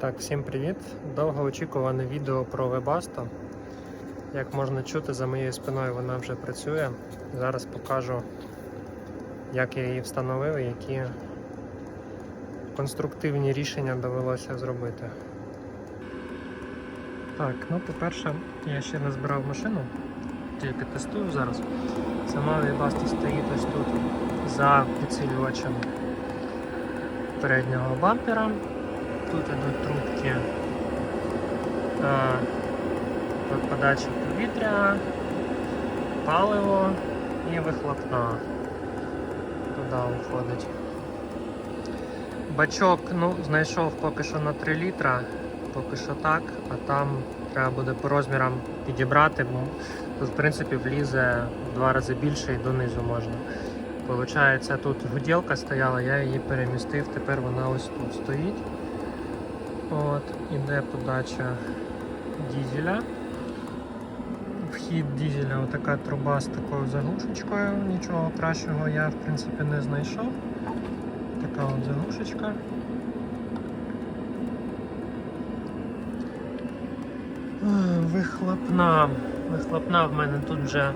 Так, всім привіт! Довгоочікуване відео про Webasto. Як можна чути, за моєю спиною вона вже працює. Зараз покажу, як я її встановив і які конструктивні рішення довелося зробити. Так, ну по-перше, я ще не збирав машину, тільки тестую зараз. Сама Webasto стоїть ось тут за підсилювачем переднього бампера. Тут ідуть трубки е, подачі повітря, паливо і вихлопна. Туди виходить. Бачок ну, знайшов поки що на 3 літра, поки що так, а там треба буде по розмірам підібрати, бо тут в принципі влізе в два рази більше і донизу можна. Получається, тут гуділка стояла, я її перемістив, тепер вона ось тут стоїть. От, іде подача дізеля. Вхід дізеля, отака труба з такою заглушечкою. Нічого кращого я в принципі не знайшов. Така от заглушечка. Вихлопна. Вихлопна в мене тут вже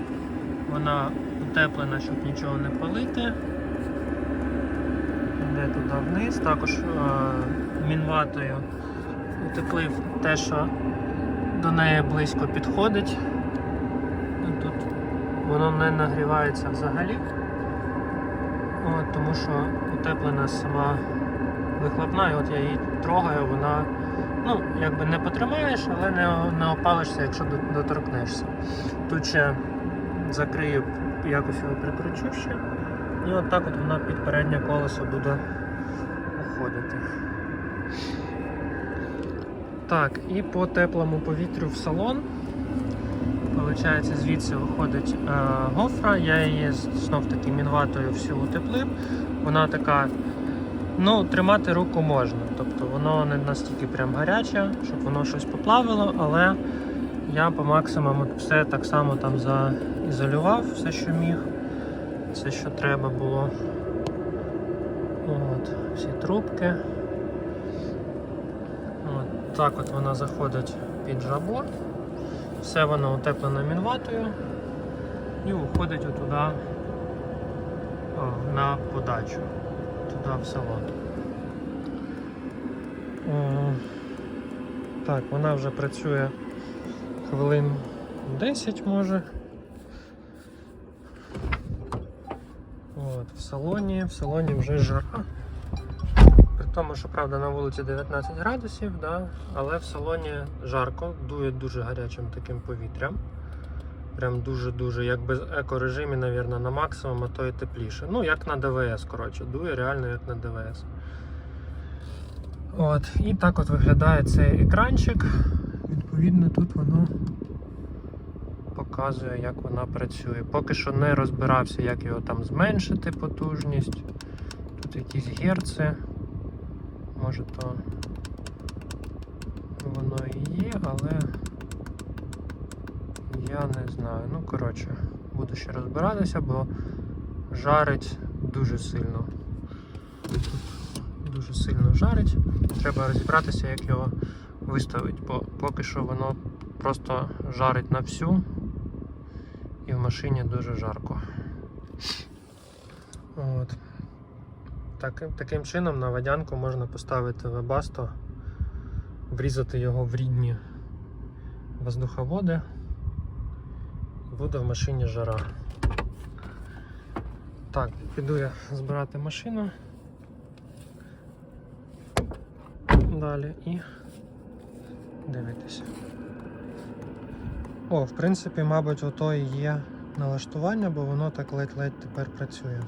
вона утеплена, щоб нічого не палити. Йде туди вниз, також е, мінватою утеплив те, що до неї близько підходить. Ну, Тут воно не нагрівається взагалі, от, тому що утеплена сама вихлопна, і от я її трогаю, вона ну, якби не потримаєш, але не, не опалишся, якщо доторкнешся. Тут ще закрию, якось його прикручу ще. І от так от вона під переднє колесо буде уходити. Так, і по теплому повітрю в салон. Получається, звідси виходить е, гофра, я її знов таки мінватою всю утеплив. Вона така, ну, тримати руку можна. Тобто воно не настільки прям гаряче, щоб воно щось поплавило, але я по максимуму все так само там заізолював, все, що міг, все, що треба було. От, всі трубки. От так от вона заходить під жабо. Все воно утеплено мінватою і уходить отуди на подачу, туди в салон. Так, вона вже працює хвилин 10 може. От, в салоні, в салоні вже жара. Тому, що правда на вулиці 19 градусів, да, але в салоні жарко, дує дуже гарячим таким повітрям. Прям дуже-дуже, як без екорежимі, навірно, на максимум, а то і тепліше. Ну, як на ДВС, коротше, дує реально як на ДВС. От, і так от виглядає цей екранчик. Відповідно, тут воно показує, як вона працює. Поки що не розбирався, як його там зменшити потужність. Тут якісь герци. Може то воно і є, але я не знаю. Ну, коротше, буду ще розбиратися, бо жарить дуже сильно. Дуже сильно жарить. Треба розібратися, як його виставити, бо поки що воно просто жарить на всю і в машині дуже жарко. От. Так, таким чином на водянку можна поставити вебасто, врізати його в рідні воздуховоди. Буде в машині жара. Так, піду я збирати машину. Далі і дивитися. О, в принципі, мабуть, ото і є налаштування, бо воно так ледь-ледь тепер працює.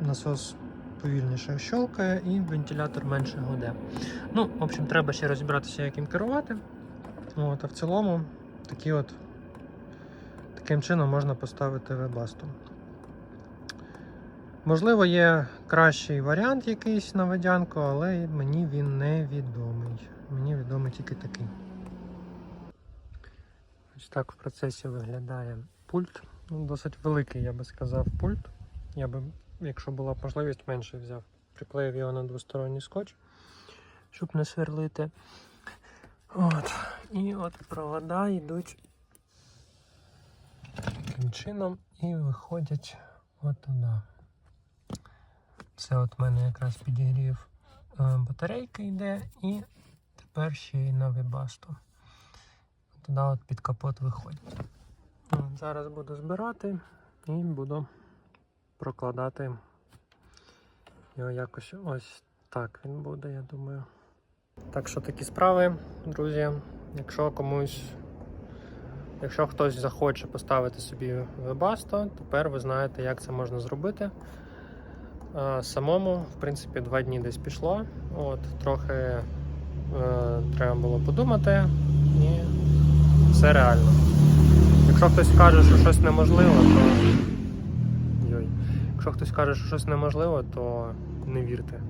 Насос повільніше щелкає і вентилятор менше гуде. Ну, в общем, треба ще розібратися, як їм керувати. От, а в цілому такі от, таким чином можна поставити вебасту. Можливо, є кращий варіант якийсь на водянку, але мені він не відомий. Мені відомий тільки такий. Ось так в процесі виглядає пульт. Ну, досить великий, я би сказав, пульт. Я би, якщо була можливість, менше взяв. Приклеїв його на двосторонній скотч, щоб не сверлити. От. І от провода йдуть таким чином і виходять от туди. От в мене якраз підігрів е, батарейки йде і тепер ще й на вебасту. Туди от під капот виходять. Зараз буду збирати і буду прокладати його якось ось так він буде, я думаю. Так що такі справи, друзі. Якщо комусь, якщо хтось захоче поставити собі вебасто, тепер ви знаєте, як це можна зробити. Самому, в принципі, два дні десь пішло. От, трохи е, треба було подумати, і все реально. Якщо хтось каже, що щось неможливо, то. Якщо хтось каже, що щось неможливо, то не вірте.